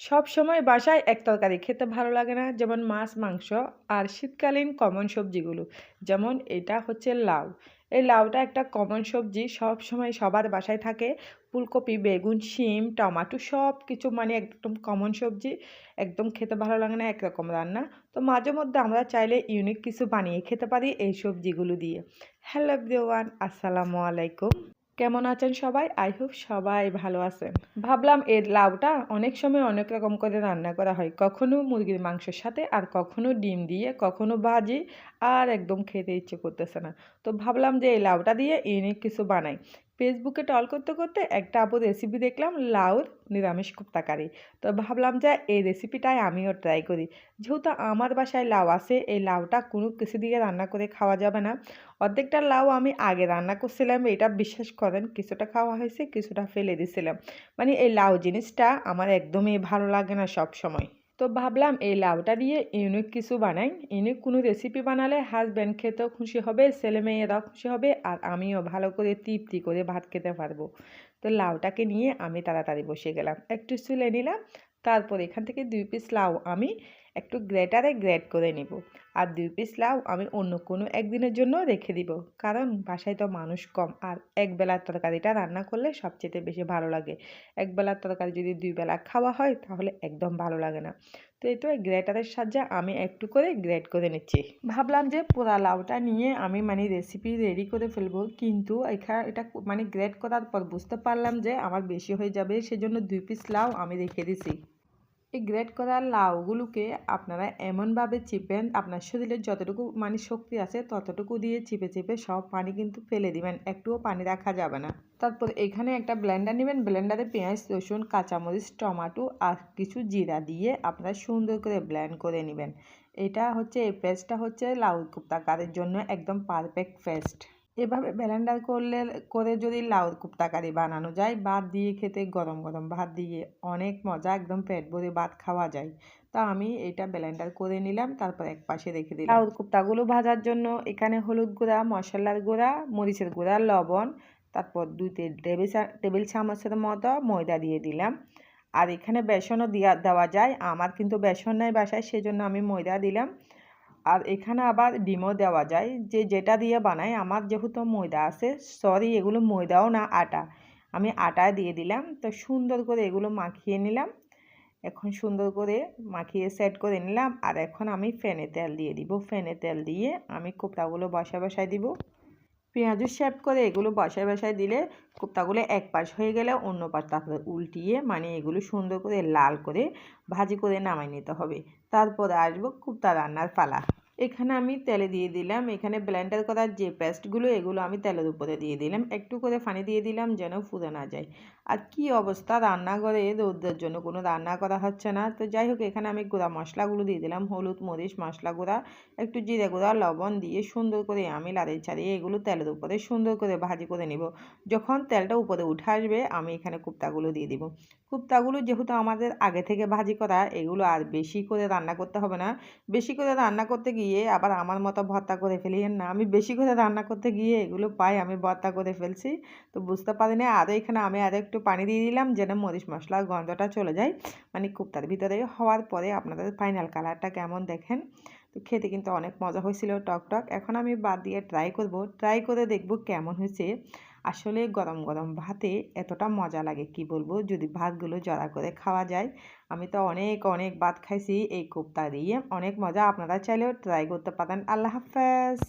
সব সময় বাসায় এক তরকারি খেতে ভালো লাগে না, যেমন মাছ, মাংস আর শীতকালীন কমন সবজিগুলো, যেমন এটা হচ্ছে লাউ। এই লাউটা একটা কমন সবজি, সব সময় সবার বাসায় থাকে। ফুলকপি, বেগুন, শিম, টমাটো সব কিছু মানে একদম কমন সবজি, একদম খেতে ভালো লাগে না, একরকম রান্না। তো মাঝে মধ্যে আমরা চাইলে ইউনিক কিছু বানিয়ে খেতে পারি এই সবজিগুলো দিয়ে। হ্যালো এভরিওয়ান আসসালামু আলাইকুম। কেমন আছেন সবাই? আই হোপ সবাই ভালো আছেন। ভাবলাম এর লাউটা অনেক সময় অনেক রকম করে রান্না করা হয়। কখনো মুরগির মাংসের সাথে আর কখনো ডিম দিয়ে, কখনো ভাজি আর একদম খেতে ইচ্ছে করতেছে না। তো ভাবলাম যে এই লাউটা দিয়ে ইউনিক কিছু বানাই। ফেসবুকে টল করতে করতে একটা আপু রেসিপি দেখলাম, লাউর নিরামিষ কুপ্তাকারি। তো ভাবলাম যে এই রেসিপিটাই আমিও ট্রাই করি। যেহেতু আমার বাসায় লাউ আছে, এই লাউটা কোনো কিছু দিয়ে রান্না করে খাওয়া যাবে না। অর্ধেকটা লাউ আমি আগে রান্না করছিলাম, এটা বিশ্বাস করেন, কিছুটা খাওয়া হয়েছে, কিছুটা ফেলে দিছিলাম। মানে এই লাউ জিনিসটা আমার একদমই ভালো লাগে না সব সময়। তো ভাবলাম এই লাউটা দিয়ে ইউনিক কিছু বানাই। ইউনিক কোনো রেসিপি বানালে হাজব্যান্ড খেতেও খুশি হবে, ছেলে মেয়েরাও খুশি হবে, আর আমিও ভালো করে তৃপ্তি করে ভাত খেতে পারব। তো লাউটাকে নিয়ে আমি তাড়াতাড়ি বসে গেলাম। একটু চুলে নিলাম, তারপর এখান থেকে দুই পিস লাউ আমি একটু গ্রেটারে গ্রেট করে নিব। আর দুই পিস লাউ আমি অন্য কোনো একদিনের জন্য রেখে দিব। কারণ বাসায় তো মানুষ কম। আর এক বেলার তরকারিটা রান্না করলে সবচেয়ে বেশি ভালো লাগে। এক বেলার তরকারি যদি দুই বেলা খাওয়া হয়, তাহলে একদম ভালো লাগে না। তো এই তো গ্রেটারের সাহায্যে আমি একটু করে গ্রেট করে নিচ্ছি। ভাবলাম যে পোড়া লাউটা নিয়ে আমি মানে রেসিপি রেডি করে ফেলব। কিন্তু এখানে এটা মানে গ্রেট করার পর বুঝতে পারলাম যে আমার বেশি হয়ে যাবে। সেজন্য দুই পিস লাউ আমি রেখে দিছি। এই গ্রেট করা লাউগুলোকে আপনারা এমনভাবে চিপেন আপনার শরীরে যতটুকু মানে শক্তি আছে ততটুকু দিয়ে চিপে চিপে সব পানি কিন্তু ফেলে দিবেন, একটুও পানি রাখা যাবে না। তারপর এখানে একটা ব্লেন্ডার নেবেন ব্লেন্ডারে পেঁয়াজ, রসুন, কাঁচামরিচ, টমাটো আর কিছু জিরা দিয়ে আপনারা সুন্দর করে ব্লেন্ড করে নেবেন। এটা হচ্ছে এই পেস্টটা হচ্ছে লাউ কুপ্তাকারের জন্য একদম পারফেক্ট পেস্ট এভাবে ব্লেন্ডার করলে, করে যদি লাউ কুপ্তাকারি বানানো যায়, ভাত দিয়ে খেতে গরম গরম ভাত দিয়ে অনেক মজা, একদম পেট ভরে ভাত খাওয়া যায়। তা আমি এটা ব্লেন্ডার করে নিলাম, তারপর এক পাশে রেখে দিলাম। লাউ কুপ্তাগুলো ভাজার জন্য এখানে হলুদ গুঁড়া, মশলার গুঁড়া, মরিচের গুঁড়া, লবণ, তারপর দুই টেবিল টেবিল চামচের মতো ময়দা দিয়ে দিলাম। আর এখানে বেসনও দেওয়া যায়। আমার কিন্তু বেসন নাই বাসায়, সেজন্য আমি ময়দা দিলাম। আর এখানে আবার ডিমও দেওয়া যায়। যে যেটা দিয়ে বানায় আমার যেহেতু ময়দা আছে সরি এগুলো ময়দাও না, আটা। আমি আটা দিয়ে দিলাম, তো সুন্দর করে এগুলো মাখিয়ে নিলাম। এখন সুন্দর করে মাখিয়ে সেট করে নিলাম, আর এখন আমি ফ্যানে তেল দিয়ে দিব। ফ্যানে তেল দিয়ে আমি কোপড়াগুলো বসা বসায় দিব। পেঁয়াজু শেপ করে এগুলো বাসায় বাসায় দিলে কোপ্তাগুলো এক পাশ হয়ে গেলে অন্য পাশ তারপরে উল্টিয়ে মানে এগুলো সুন্দর করে লাল করে ভাজি করে নামাই নিতে হবে। তারপরে আসব কোপ্তা রান্নার পালা। এখানে আমি তেলে দিয়ে দিলাম, এখানে ব্ল্যান্ডার করার যে পেস্টগুলো এগুলো আমি তেলের উপরে দিয়ে দিলাম। একটু করে পানি দিয়ে দিলাম যেন ফুরে না যায়। আর কি অবস্থা? রান্নাঘরে রোদের জন্য কোনো রান্না করা হচ্ছে না। তো যাই হোক, এখানে আমি গুঁড়া মশলাগুলো দিয়ে দিলাম, হলুদ, মরিচ, মশলা গুঁড়া, একটু জিরে গুঁড়া, লবণ দিয়ে সুন্দর করে আমি লাড়িয়ে ছাড়িয়ে এগুলো তেলের উপরে সুন্দর করে ভাজি করে নিব। যখন তেলটা উপরে উঠে আসবে, আমি এখানে কুপ্তাগুলো দিয়ে দিব। কুপ্তাগুলো যেহেতু আমাদের আগে থেকে ভাজি করা, এগুলো আর বেশি করে রান্না করতে হবে না। বেশি করে রান্না করতে গিয়ে আবার আমার মতো ভর্তা করে ফেলি না। আমি বেশি করে রান্না করতে গিয়ে এগুলো পাই, আমি ভর্তা করে ফেলছি। তো বুঝতে পারি না আরও এখানে আমি আরও একটু পানি দিয়ে দিলাম, যেন মরিচ মশলার গন্ধটা চলে যায়। মানে কুপ্তার ভিতরে হওয়ার পরে আপনাদের ফাইনাল কালারটা কেমন দেখেন? তো খেতে কিন্তু অনেক মজা হয়েছিল টক টক। এখন আমি বাদ দিয়ে ট্রাই করব। ট্রাই করে দেখব কেমন হয়েছে। আসলে গরম গরম ভাতে এতটা মজা লাগে, কি বলব? যদি ভাতগুলো জড়া করে খাওয়া যায়। আমি তো অনেক অনেক ভাত খাইছি, এই কোপ্তা দিয়ে অনেক মজা, আপনারা চাইলেও ট্রাই করতে পারেন। আল্লাহ হাফেজ!